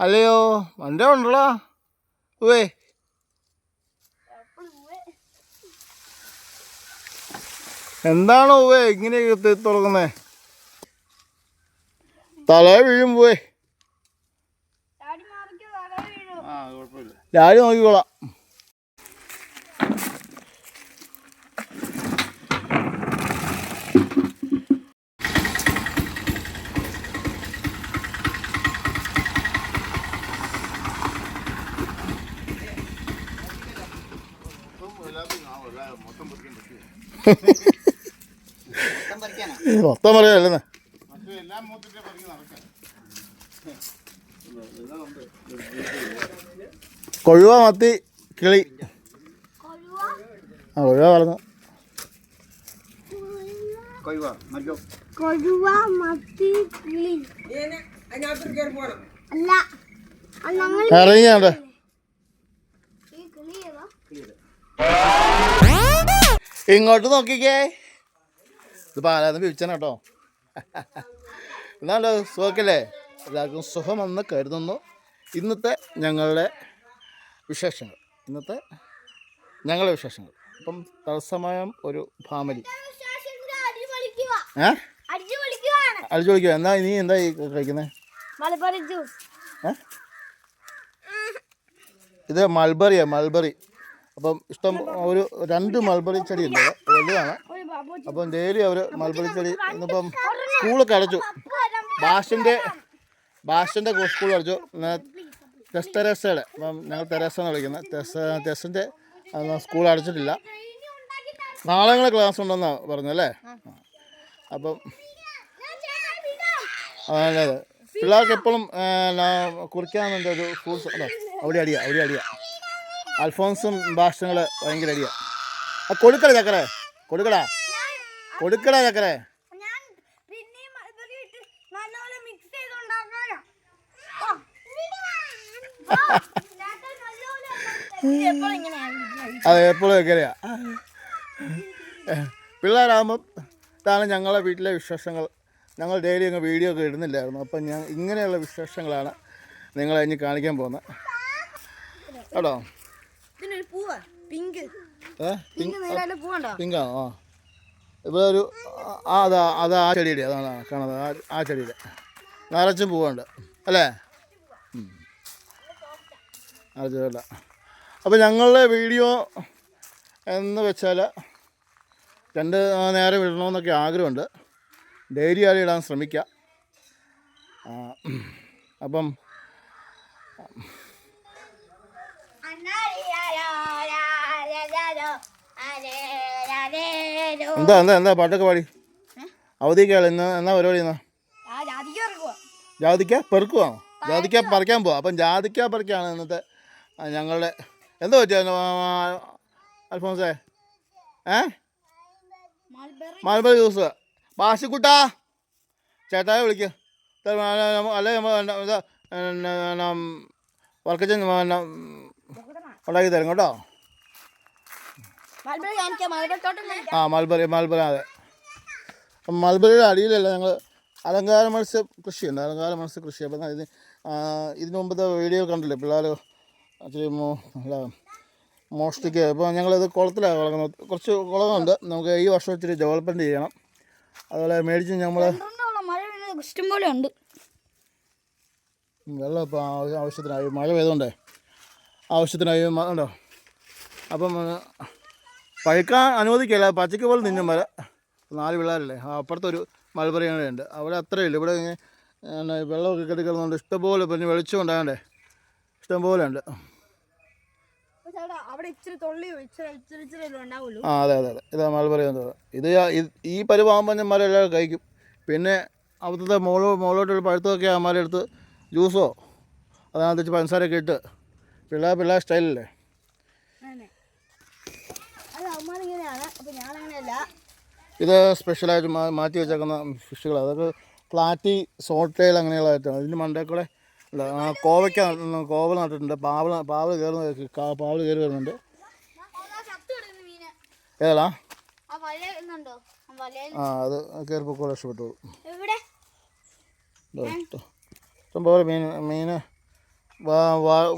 അല്ലയോ എന്റെ ഉണ്ടല്ലോ ഉവേ എന്താണ് ഉവേ ഇങ്ങനെ തുറക്കുന്നേ? തല വീഴും പോവേ വീഴും. ആ കുഴപ്പമില്ല. നോക്കിക്കോളാം. മൊത്തം പറയാല്ലേ കൊഴുവ മത്തി കിളി. കൊഴുവ ആ കൊഴുവ പറഞ്ഞു കൊഴുവ മത്തി കിളി. അല്ല അത് ഞങ്ങൾ ഇറങ്ങിയാണ്ട് ഈ കിളി ഇങ്ങോട്ട് നോക്കിക്കേ. ഇത് പാലാന്ന് പിടിച്ചാണ് കേട്ടോ. എന്നാലോ സുഖക്കല്ലേ എല്ലാവർക്കും സുഖമെന്ന് കരുതുന്നു. ഇന്നത്തെ ഞങ്ങളുടെ വിശേഷങ്ങൾ. ഇന്നത്തെ ഞങ്ങളുടെ വിശേഷങ്ങൾ. അപ്പം തത്സമയം ഒരു ഫാമിലി. അടിച്ചു ഏ? വിളിക്കുക എന്നാ നീ എന്താ ഈ കഴിക്കുന്നത് മലബാറി ജ്യൂസ്. ഇത് മൾബറിയാ മൾബറി. അപ്പം ഇഷ്ടം ഒരു രണ്ട് മൾബറി ചെടി ഉണ്ട്. വലുതാണ്. അപ്പം ഡെയിലി അവർ മൾബറി ചെടി ഇന്നിപ്പം സ്കൂളൊക്കെ അടച്ചു. ഭാഷന്റെ ഭാഷന്റെ സ്കൂൾ അടച്ചു. ടെസ് തെരേസയുടെ അപ്പം ഞങ്ങൾ തെരേസ എന്ന് വിളിക്കുന്നത്. ടെസ് ടെസ്സിന്റെ സ്കൂൾ അടച്ചിട്ടില്ല. നാളെ കൂടെ ക്ലാസ് ഉണ്ടെന്നാണ് പറഞ്ഞല്ലേ അപ്പം അതെ പിള്ളേർക്ക് എപ്പോഴും കുറിക്കാൻ കുറിക്കാമെന്നുണ്ട് ഒരു ഫ്രൂട്ട്സ് അല്ലേ? അവിടെ അടിയാ അവിടെ അടിയാ. അൽഫോൺസും ഭാഷകൾ ഭയങ്കര അടിയാ. ആ കൊടുക്കട ചക്കരെ. കൊടുക്കടാ. കൊടുക്കടാ ചക്കരെ. അതെ എപ്പോഴും ഇങ്ങനെയാണ് അത് എപ്പോഴും എങ്ങനെയാ പിള്ളേരാകുമ്പം ഇതാണ് ഞങ്ങളെ വീട്ടിലെ വിശേഷങ്ങൾ. ഞങ്ങൾ ഡെയിലി അങ്ങ് വീഡിയോ ഒക്കെ ഇടുന്നില്ലായിരുന്നു. അപ്പം ഞാൻ ഇങ്ങനെയുള്ള വിശേഷങ്ങളാണ് നിങ്ങളെ ഇനി കാണിക്കാൻ പോകുന്നത്. കേട്ടോ? ഇതിനൊരു പൂവാ. പിങ്ക്. ഏ? പിങ്ക്. നീല പൂവുണ്ടോ? പിങ്കാണോ? ആ. ഇവിടെ ഒരു ആ അതാ അത് ആ ചെടിയുടെ അതാണ് കാണാതെ ആ ചെടിയുടെ. നിറച്ചും പൂവുണ്ട്. അല്ലേ. അപ്പം അപ്പോൾ ഞങ്ങളുടെ വീഡിയോ എന്ന് വെച്ചാൽ രണ്ട് നേരം ഇടണമെന്നൊക്കെ ആഗ്രഹമുണ്ട്. ഡെയിലി ആരും ഇടാൻ ശ്രമിക്കാം. അപ്പം എന്താ എന്താ എന്താ പാട്ടൊക്കെ പാടി? അവധി ഇന്ന് എന്നാ പരിപാടി എന്നാ ജാതിക്ക പെറുക്കുവാണോ ജാതിക്ക പറിക്കാൻ പോവാം. അപ്പം ജാതിക്ക പറിക്കാണ് ഇന്നത്തെ ഞങ്ങളുടെ എന്താ പറ്റിയ അൽഫോൻസേ ഏ? മലബറി ജ്യൂസ്. ബാസിക്കുട്ടാ. ചേട്ടായെ വിളിക്കുക അല്ലെ വർക്കച്ചൻ ഉണ്ടാക്കി തരും കേട്ടോ. ആ മൽബറി മൽബറി അതെ. മൽബറിയുടെ അടിയിലല്ല ഞങ്ങൾ അലങ്കാര മത്സ്യ കൃഷിയുണ്ട് അലങ്കാര മത്സ്യ കൃഷി. അപ്പം ഇത് ഇതിനു മുമ്പത്തെ വീഡിയോ കണ്ടില്ലേ? പിള്ളേർ ആക്ച്വലി അല്ല മോഷ്ടിക്കുക. അപ്പോൾ ഞങ്ങളിത് കുളത്തിലാണ് വളർന്നത്. കുറച്ച് കുളമുണ്ട്. നമുക്ക് ഈ വർഷം ഇച്ചിരി ഡെവലപ്മെന്റ് ചെയ്യണം. അതുപോലെ മേടിച്ച് നമ്മൾ ഇഷ്ടംപോലെ ഇഷ്ടം പോലെ ഉണ്ട്. വെള്ളം ഇപ്പോൾ ആവശ്യ- ആവശ്യത്തിനായി. മഴ പെയ്തുകൊണ്ടേ ആവശ്യത്തിനായി ഉണ്ടോ? അപ്പം പഴുക്കാൻ അനുവദിക്കില്ല. പച്ചക്ക് പോലെ നിന്നും വരെ നാല് പിള്ളേരല്ലേ? ആ, അപ്പുറത്തൊരു മൽബറി ഉണ്ട് അവിടെ അത്രയില്ല ഇവിടെ ഇങ്ങനെ വെള്ളമൊക്കെ കെട്ടി കിടന്നുകൊണ്ട് ഇഷ്ടംപോലെ പിന്നെ വെളിച്ചം ഉണ്ടാകണ്ടേ? ഇഷ്ടംപോലെ ഉണ്ട്. ആ അതെ അതെ അതെ. ഇതാ എന്ന് ഇത് ഈ പരുവാകുമ്പോൾ ഞാൻ എല്ലാവരും കഴിക്കും. പിന്നെ അവിടുത്തെ മോളോ മോളോട്ടുള്ള പഴുത്തൊക്കെ ആ മരം എടുത്ത് ജ്യൂസോ അതിനകത്ത് പഞ്ചസാരൊക്കെ ഇട്ട്. പിള്ളേർ പിള്ളേർ സ്റ്റൈലല്ലേ അങ്ങനെ അത് ഇത് സ്പെഷ്യലായിട്ട് മാറ്റി വെച്ചേക്കുന്ന ഫിഷുകൾ അതൊക്കെ ഫ്ലാറ്റി സോട്ടയിൽ അങ്ങനെയുള്ള ഐറ്റം ഇതിന് മണ്ടേ കൂടെ അല്ല കോവയ്ക്ക കോവൽ നട്ടിട്ടുണ്ട്. പാവൽ പാവൽ കയറുന്ന പാവൽ കയറി വരുന്നുണ്ട്. ഏതാ ആ അത് കയറി പൊക്കോ രക്ഷപ്പെട്ടു. എവിടെ? ഇഷ്ടംപോലെ മീൻ മീൻ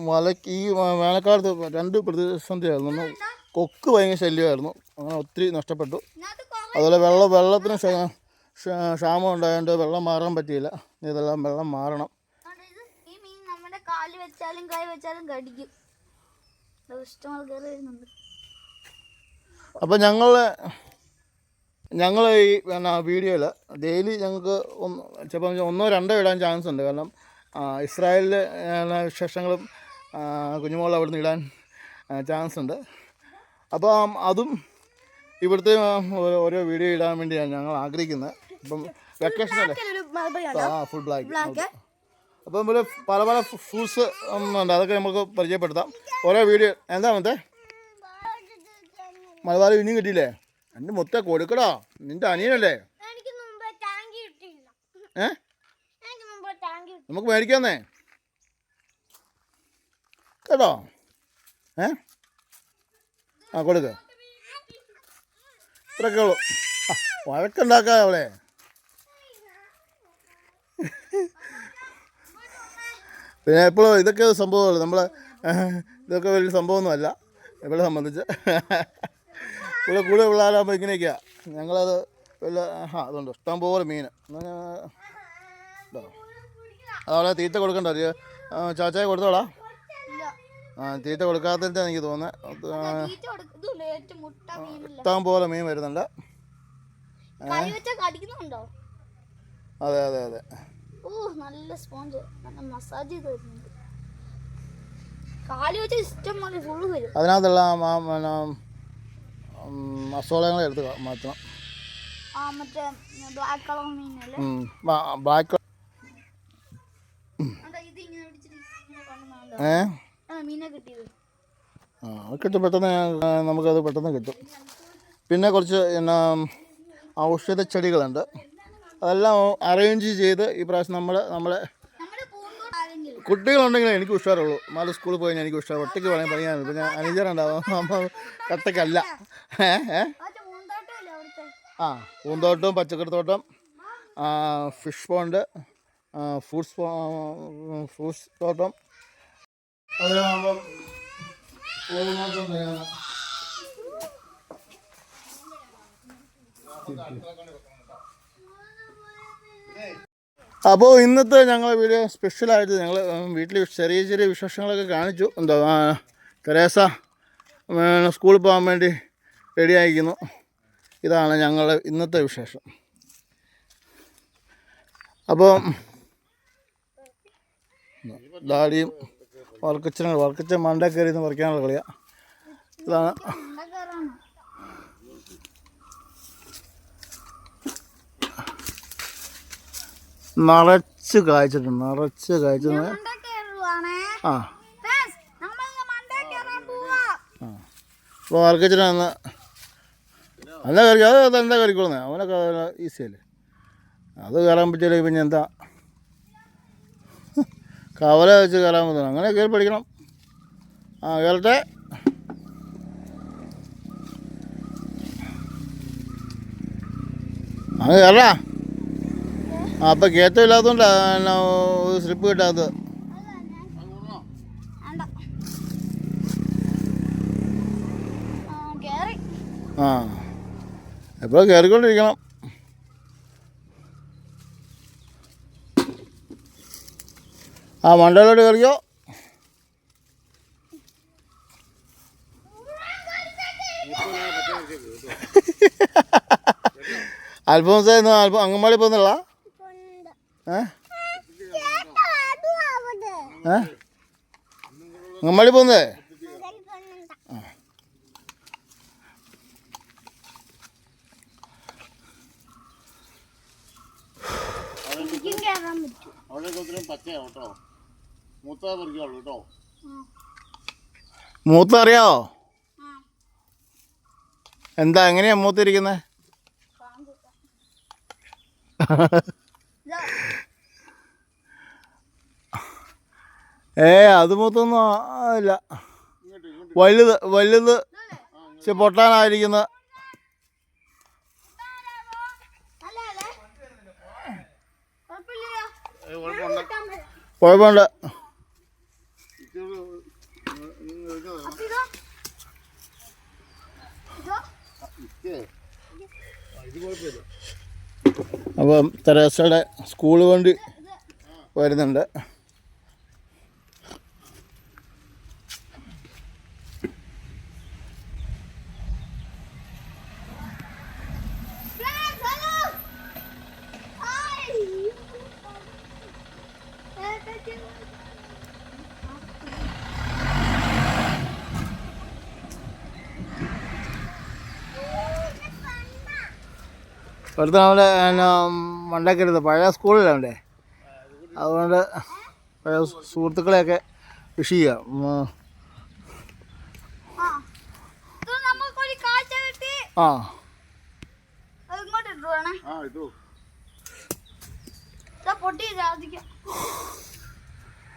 വലക്ക് ഈ വേനൽക്കാലത്ത് രണ്ട് പ്രതിസന്ധിയായിരുന്നു കൊക്ക് ഭയങ്കര ശല്യമായിരുന്നു. അങ്ങനെ ഒത്തിരി നഷ്ടപ്പെട്ടു. അതുപോലെ വെള്ളം വെള്ളത്തിന് ക്ഷ- ക്ഷ- ക്ഷാമം ഉണ്ടായതുകൊണ്ട് വെള്ളം മാറാൻ പറ്റിയില്ല. ഇതെല്ലാം വെള്ളം മാറണം. വെച്ചാലും കൈ വെച്ചാലും കടിക്കും. ഇത് ഇഷ്ടംപോലെ കയറി വരുന്നുണ്ട്. അപ്പോൾ ഞങ്ങൾ ഞങ്ങൾ ഈ പിന്നെ വീഡിയോയിൽ ഡെയിലി ഞങ്ങൾക്ക് ഒന്ന് ചിലപ്പോൾ ഒന്നോ രണ്ടോ ഇടാൻ ചാൻസ് ഉണ്ട്. കാരണം ഇസ്രായേലിലെ വിശേഷങ്ങളും കുഞ്ഞുമോളെ കുഞ്ഞുമോൾ അവിടെ നിന്ന് ഇടാൻ ചാൻസ് ഉണ്ട്. അപ്പോൾ അതും ഇവിടുത്തെ ഓരോ- വീഡിയോ ഇടാൻ വേണ്ടിയാണ് ഞങ്ങൾ ആഗ്രഹിക്കുന്നത്. ഇപ്പം വെക്കേഷൻ അല്ലേ? ആ ഫുൾ ബ്ലാക്ക് അപ്പോൾ നമ്മൾ പല പല ഫ്രൂട്ട്സ് ഉണ്ട് അതൊക്കെ നമുക്ക് പരിചയപ്പെടുത്താം. ഓരോ വീഡിയോ എന്താ മറ്റേ? മലബാർ ഇനിയും കിട്ടിയില്ലേ? എന്റെ മൊത്തം കൊടുക്കടാ. നിന്റെ അനിയനല്ലേ? ഏ? നമുക്ക് മേടിക്കാന്നേ കേട്ടോ? ഏ? ആ കൊടുക്ക. ഇത്രയൊക്കെ ഉള്ളൂ വഴക്കുണ്ടാക്കാ അവളെ. പിന്നെ എപ്പോഴും ഇതൊക്കെ സംഭവമല്ല? നമ്മളെ ഇതൊക്കെ വലിയ സംഭവമൊന്നുമല്ല. ഇവളെ സംബന്ധിച്ച്. ഇവിടെ കൂടെ പിള്ളേരാകുമ്പോൾ ഇങ്ങനെയൊക്കെയാണ് ഞങ്ങളത് വല്ല ആ അതുണ്ട്. ഇഷ്ടം പോലെ മീൻ. അതവിടെ തീറ്റ കൊടുക്കണ്ട. ചാച്ചായ കൊടുത്തോളാ. തീറ്റ കൊടുക്കാത്തതിന്റെ എനിക്ക് തോന്നുന്നത് ഇഷ്ടം പോലെ മീൻ വരുന്നുണ്ട്. അതെ അതെ അതെ. ഓ നല്ല സ്പോഞ്ച്. നല്ല മസാജ് ചെയ്ത് വരുന്നുണ്ട്. കാൽ വെച്ചാൽ ഇഷ്ടം പോലെ ഫുള്ള് വരും. അതിനകത്തുള്ള പിന്നെ എടുത്ത് മാറ്റണം. മറ്റേ ബ്ലാക്ക് കളർ മീനല്ലേ ബ്ലാക്ക് അതാ ആ കിട്ടും. പെട്ടെന്ന് നമുക്കത് പെട്ടെന്ന് കിട്ടും. പിന്നെ കുറച്ച് എന്നാ ഔഷധ ചെടികളുണ്ട്. അതെല്ലാം അറേഞ്ച് ചെയ്ത് ഈ പ്രാവശ്യം നമ്മൾ നമ്മളെ കുട്ടികളുണ്ടെങ്കിൽ എനിക്ക് ഉഷാറുള്ളൂ. നാല് സ്കൂളിൽ പോയി കഴിഞ്ഞാൽ എനിക്ക് ഉഷാർ ഒറ്റയ്ക്ക് പറയാൻ പറയാൻ പിന്നെ അനുജറുണ്ടാവും അമ്മ കട്ടക്കല്ല. ആ പൂന്തോട്ടവും പച്ചക്കറിത്തോട്ടം ഫിഷ് പോണ്ട് ഫ്രൂട്ട്സ് ഫ്രൂട്ട്സ് തോട്ടം അതിനാകുമ്പം അപ്പോൾ ഇന്നത്തെ ഞങ്ങളെ വീഡിയോ സ്പെഷ്യലായിട്ട് ഞങ്ങൾ വീട്ടിൽ ചെറിയ ചെറിയ വിശേഷങ്ങളൊക്കെ കാണിച്ചു. എന്താ തെരേസ സ്കൂളിൽ പോകാൻ വേണ്ടി റെഡി ആയിരിക്കുന്നു. ഇതാണ് ഞങ്ങളുടെ ഇന്നത്തെ വിശേഷം. അപ്പോൾ ഡാഡിയും വർക്കച്ചനും വർക്കച്ചൻ മണ്ട കയറി എന്ന് പറിക്കാനുള്ള കളിയാണ് ഇതാണ്. നിറച്ച് കായ്ച്ചിട്ടുണ്ട് നിറച്ച് കായ്ച്ചത് ആ. അപ്പോൾ വർക്കച്ചനാന്ന് അല്ല കറി അത് അത് എന്താ കറിക്കൊള്ളുന്നത് അവനൊക്കെ ഈസിയല്ലേ. അത് കയറാൻ പറ്റിയില്ലെങ്കിൽ പിന്നെ എന്താ? കവല വെച്ച് കയറാൻ പറ്റുന്നു അങ്ങനെ കയറി പഠിക്കണം. ആ കയറട്ടെ. അങ്ങ് കയറാ ആ അപ്പം കയറ്റം ഇല്ലാത്തതുകൊണ്ടാണ് സ്ലിപ്പ് കിട്ടാത്തത്. ആ എപ്പോഴും കയറിക്കൊണ്ടിരിക്കണം ആ മണ്ടയിലോട്ട് കയറിയോ അൽഫോൻസ് അൽഫോ അങ്ങമാളി പോന്നേ അങ്ങന്മാടി പോകുന്നേ? അവിടെ കേട്ടോ. മൂത്ത പറിക്കുള്ളൂ കേട്ടോ ആ. മൂത്ത അറിയാവോ എന്താ എങ്ങനെയാ മൂത്തിരിക്കുന്നത് ഏ അത് മൂത്തൊന്നും ഇല്ല. വലുത് വലുത് പൊട്ടാനായിരിക്കുന്ന. കുഴപ്പമുണ്ട് അപ്പം തെരേസയുടെ സ്കൂൾ വണ്ടി വരുന്നുണ്ട്. ഇവിടുത്തെ നമ്മുടെ മണ്ടക്കരുത്. പഴയ സ്കൂളിലുണ്ടേ അതുകൊണ്ട് പഴയ സുഹൃത്തുക്കളെയൊക്കെ വിഷ് ചെയ്യാം ഉം. ആ.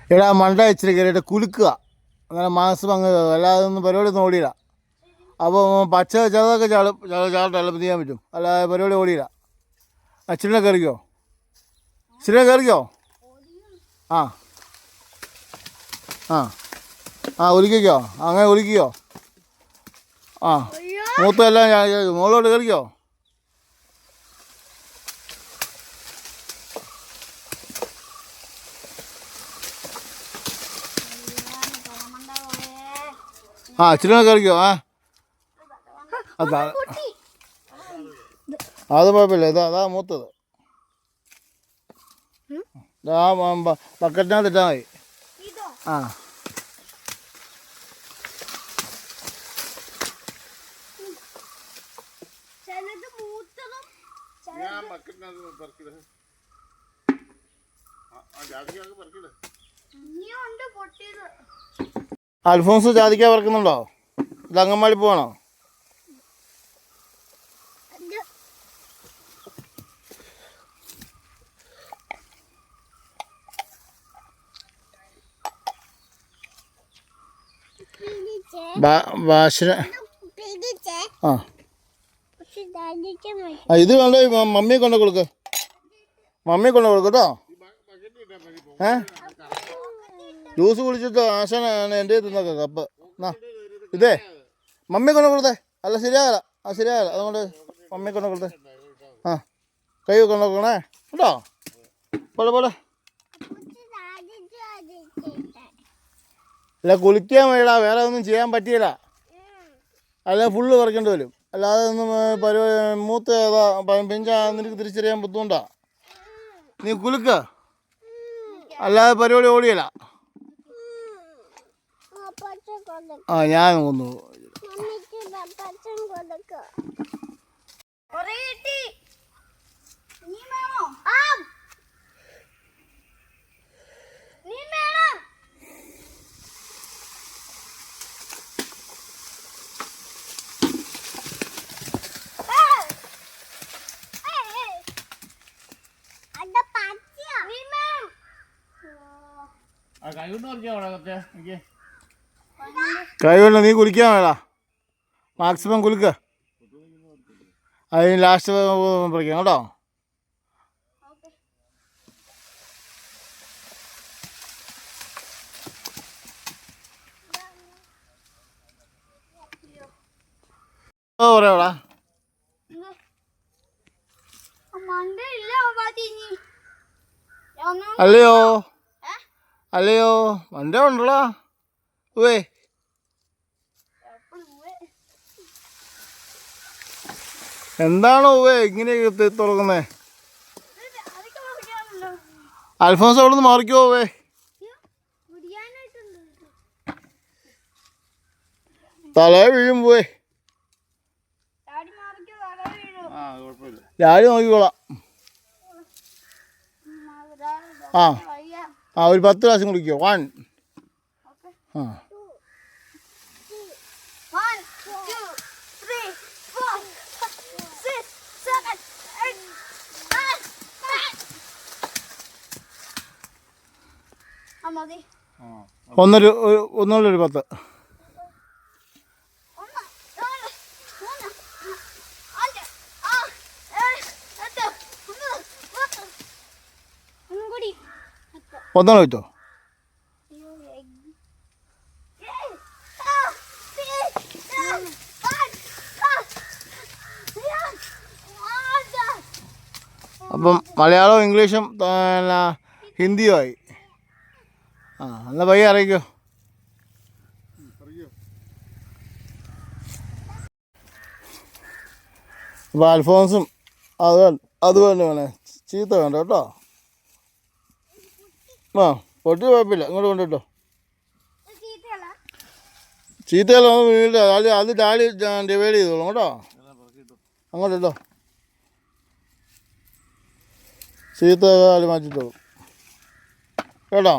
എടാ മണ്ട ഇച്ചിരി കയറിയിട്ട് കുലുക്കുക. അങ്ങനെ മാസം അങ്ങ് അല്ലാതെ ഒന്നും പരിപാടി ഒന്നും ഓടിയില്ല. അപ്പോൾ പച്ച ചെറുതൊക്കെ ചാളും ചാട്ടം എല്ലാം ചെയ്യാൻ പറ്റും. അല്ലാതെ പരിപാടി ഓടിയില്ല. അച്ഛനെ കയറിക്കോ അച്ഛനെ കയറിക്കോ ആ. ആ. ആ ഒലിക്കോ അങ്ങനെ ഒലിക്കോ ആ. ഞാൻ മുകളിലോട്ട് കയറിക്കോ ആ അച്ഛനെ കയറിക്കോ ആ. അതാ. കുഴപ്പമില്ല. ഇതാ അതാ മൂത്തത്. ആ ബക്കറ്റിനകത്ത് ഇട്ടാൽ മതി. ആ. അൽഫോൺസ് ജാതിക്ക പറക്കുന്നുണ്ടോ? ഇത് അങ്ങന്മാടി പോവാണോ? ആ. ആ ഇത് വേണ്ട മമ്മിയെ കൊണ്ട് കൊടുക്ക്. മമ്മിയെ കൊണ്ട് കൊടുക്ക് കേട്ടോ. ഏ? ജ്യൂസ് കുടിച്ചിട്ട് ആശാനാണ് എന്റെ തിന്നൊക്കെ കപ്പ്. എന്നാ ഇതേ. മമ്മിയെ കൊണ്ട് കൊടുത്തേ. അല്ല ശരിയാകല. ആ ശരിയാകല. അതുകൊണ്ട് മമ്മിയെ കൊണ്ട് കൊടുത്തേ. ആ കൈ കൊണ്ട് കൊടുക്കണേ. കേട്ടോ? പോലെ പോലെ. അല്ല കുളിക്കാൻ വേണ്ട വേറെ ഒന്നും ചെയ്യാൻ പറ്റിയില്ല. അല്ല ഫുള്ള് പറിക്കേണ്ടി വരും. അല്ലാതെ ഒന്നും പരിപാടി മൂത്ത ഏതാ പിഞ്ചാ നിനക്ക് തിരിച്ചറിയാൻ ബുദ്ധിമുട്ടാ. നീ കുലുക്ക അല്ലാതെ പരിപാടി ഓടിയല്ല. ആ ഞാൻ കിട്ടി. നീ വേണോ? ആ നീ കുളിക്കാൻ വേണ്ട കുലിക്കാൻ വേടാ മാക്സിമം കുലുക്ക അതിന് ലാസ്റ്റ് പറിക്കാം കേട്ടോ? പറയാടാ അല്ലയോ? അല്ലയോ വണ്ട ഉണ്ടല്ലോ ഉവേ. എന്താണോ ഉവേ ഇങ്ങനെ തുറക്കുന്നേ. അൽഫോൻസ് അവിടെ നിന്ന് മാറിക്കോ ഉവേ. തലേ വീഴും പോവേ ഡാഡി നോക്കിക്കോളാം ആ. ആ ഒരു പത്ത് പ്രാവശ്യം കുടിക്കോ. വൺ. ആ. ഒന്നൊരു ഒന്നുള്ളൊരു three, বদনাল হইতো അപ്പം മലയാളവും ഇംഗ്ലീഷും പിന്നെ ഹിന്ദിയും ആയി. ആ എന്നാൽ പയ്യെ അറിയിക്കോ. അപ്പോൾ അൽഫോൺസും അത് അതുപോലെ വേണേ. ചീത്ത വേണ്ട കേട്ടോ. ആ പൊട്ടി കുഴപ്പമില്ല. ഇങ്ങോട്ട് കൊണ്ടിട്ടോ ചീത്തയല്ല വീട് അത് അത് ഡാലി ഡിവൈഡ് ചെയ്തോളൂ കേട്ടോ. അങ്ങോട്ട് ഇട്ടോ. ചീത്ത ഡാലി മാറ്റിട്ടോളും കേട്ടോ?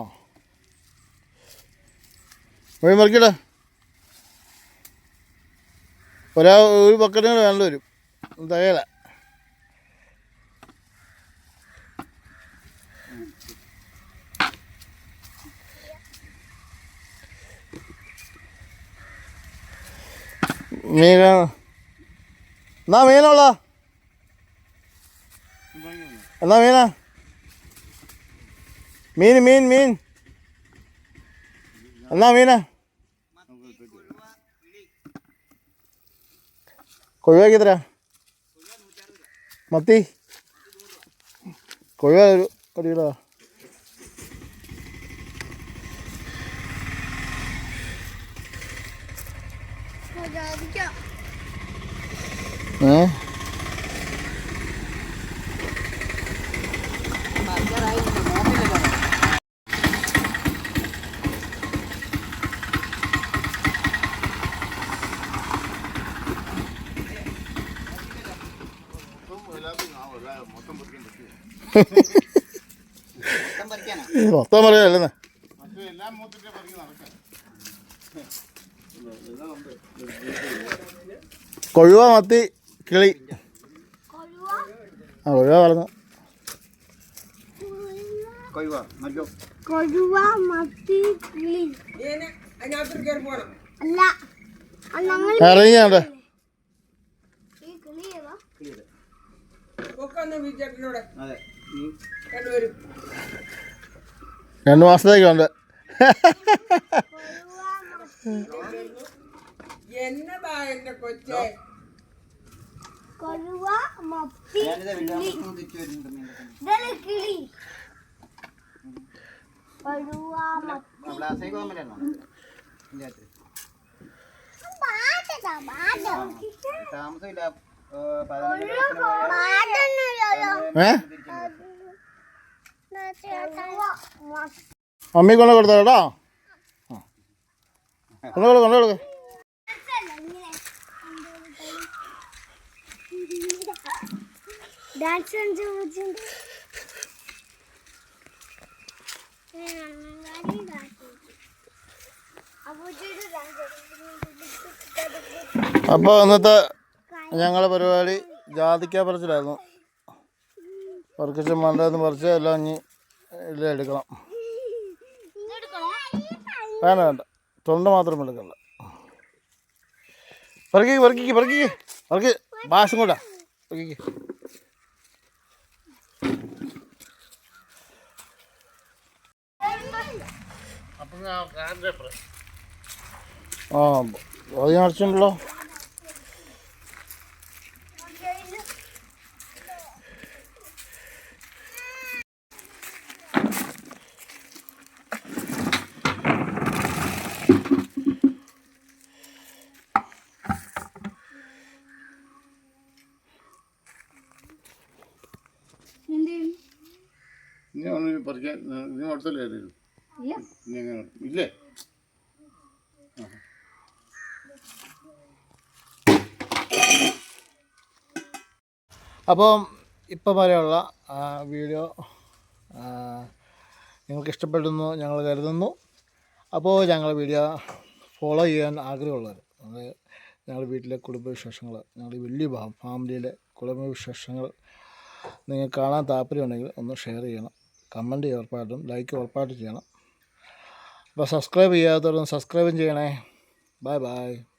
വഴി മറിക്കട്ടെ. ഒരാ ഒരു ബക്കറ്റും വേണ്ടി വരും തികയില്ല മീൻ എന്നാ മീനുള്ള എന്നാ മീനാ? മീൻ മീൻ മീൻ. എന്നാ മീനാ? കൊഴുവാക്ക് എത്ര മത്തി? കൊഴുവ ഒരു കിലോ ജാതിക്കാം ഏ? മൊത്തം പറയാല്ലേ കൊഴുവ മത്തി. കിളി. ആ കൊഴുവ പറഞ്ഞു കൊഴുവ മത്തി കിളി. ഇറങ്ങിയാണ്ട് ഈ കിളി ഏതാ? രണ്ട് മാസത്തേക്കുണ്ട് എന്നതാ എന്റെ കൊച്ചേ. കൊഴുവ മത്തി കിളി. കൊഴുവ മത്തി. മമ്മി കൊണ്ട് കൊടുത്തോ കേട്ടോ? കൊണ്ടുകൊടു ഡാൻസ് അപ്പോൾ ഇന്നത്തെ ഞങ്ങളുടെ പരിപാടി ജാതിക്ക പറിച്ചിലായിരുന്നു. പറിച്ച് മണ്ടെന്ന് പറിച്ച് എല്ലാം ഇനി എല്ലാം എടുക്കണം. വേണ്ട വേണ്ട. തൊണ്ട മാത്രം എടുക്കണ്ട. പറക്കി പറക്കി പറക്കി. പറക്കി. ഭാഷം കൂടാ. പറക്കി. ആ അത് ഞാൻ അടച്ചിട്ടുണ്ടല്ലോ ഇനി ഒന്ന് പറിക്കാൻ ഇനി അടുത്തല്ലേ ആയിരുന്നു ഇല്ലേ? അപ്പം ഇപ്പം വരെയുള്ള വീഡിയോ നിങ്ങൾക്ക് ഇഷ്ടപ്പെടുന്നു ഞങ്ങൾ കരുതുന്നു. അപ്പോൾ ഞങ്ങളുടെ വീഡിയോ ഫോളോ ചെയ്യാൻ ആഗ്രഹമുള്ളവർ അത് ഞങ്ങളുടെ വീട്ടിലെ കുടുംബവിശേഷങ്ങൾ ഞങ്ങളുടെ വലിയ ഫാമിലിയിലെ കുടുംബവിശേഷങ്ങൾ നിങ്ങൾക്ക് കാണാൻ താല്പര്യമുണ്ടെങ്കിൽ ഒന്ന് ഷെയർ ചെയ്യണം. കമന്റ് ഉറപ്പായിട്ടും ലൈക്ക് ഉറപ്പായിട്ടും ചെയ്യണം. അപ്പോൾ സബ്സ്ക്രൈബ് ചെയ്യാത്തവരൊന്ന് സബ്സ്ക്രൈബും ചെയ്യണേ. Bye bye.